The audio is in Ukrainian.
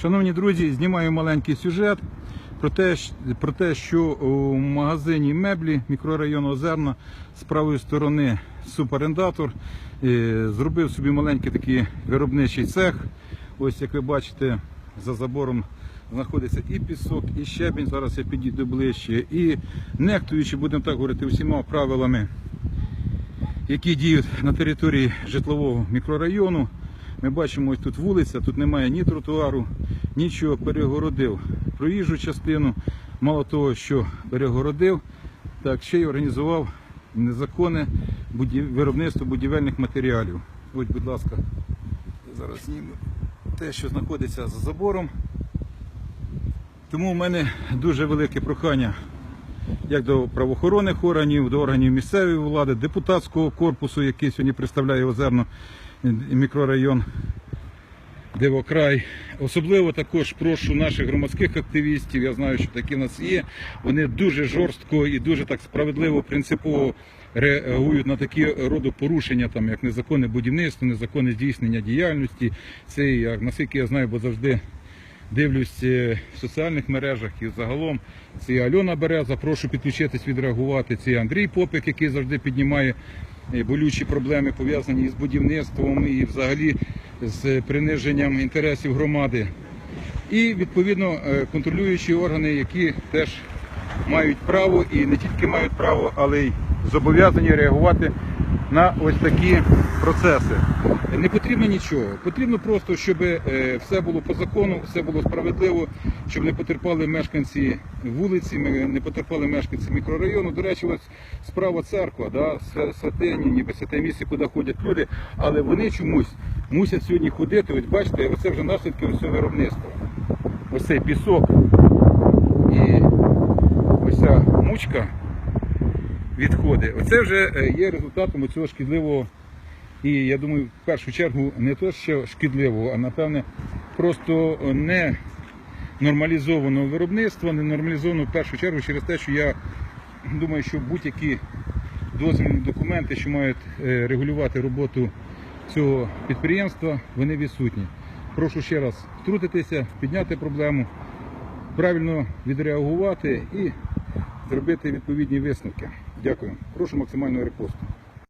Шановні друзі, знімаю маленький сюжет про те, про те, що у магазині меблі мікрорайону Озерна з правої сторони суперендатор е, зробив собі маленький такий виробничий цех. Ось як ви бачите, за забором знаходиться і пісок, і щебінь. Зараз я підійду ближче. І нехтуючи, будемо так говорити, усіма правилами які діють на території житлового мікрорайону. Ми бачимо, ось тут вулиця, тут немає ні тротуару, нічого перегородив проїжджу частину. Мало того, що перегородив, так ще й організував незаконне виробництво будівельних матеріалів. Ось, будь ласка, зараз зніму те, що знаходиться за забором. Тому в мене дуже велике прохання як до правоохоронних органів, до органів місцевої влади, депутатського корпусу, який сьогодні представляє Озерно мікрорайон Дивокрай. Особливо також прошу наших громадських активістів. Я знаю, що такі в нас є. Вони дуже жорстко і дуже так справедливо, принципово реагують на такі роду порушення, там як незаконне будівництво, незаконне здійснення діяльності. Це як наскільки я знаю, бо завжди дивлюсь е, в соціальних мережах і загалом. Це Альона Береза, прошу підключитись, відреагувати. Це Андрій Попик, який завжди піднімає е, болючі проблеми, пов'язані із будівництвом і взагалі з приниженням інтересів громади. І відповідно е, контролюючі органи, які теж мають право і не тільки мають право, але й зобов'язані реагувати на ось такі процеси. Не потрібно нічого. Потрібно просто, щоб е, все було по закону, все було справедливо, щоб не потерпали мешканці вулиці, не потерпали мешканці мікрорайону. До речі, ось справа церква, да, святині, ніби святе місце, куди ходять люди, але вони чомусь мусять сьогодні ходити. Ось бачите, оце вже наслідки ось цього виробництва. Ось цей пісок і ось ця мучка відходи. Оце вже е, є результатом цього шкідливого. І я думаю, в першу чергу не то що шкідливого, а напевне просто не нормалізованого виробництва, не нормалізованого в першу чергу через те, що я думаю, що будь-які дозвільні документи, що мають е, регулювати роботу цього підприємства, вони відсутні. Прошу ще раз втрутитися, підняти проблему, правильно відреагувати і зробити відповідні висновки. Дякую. Прошу максимального репосту.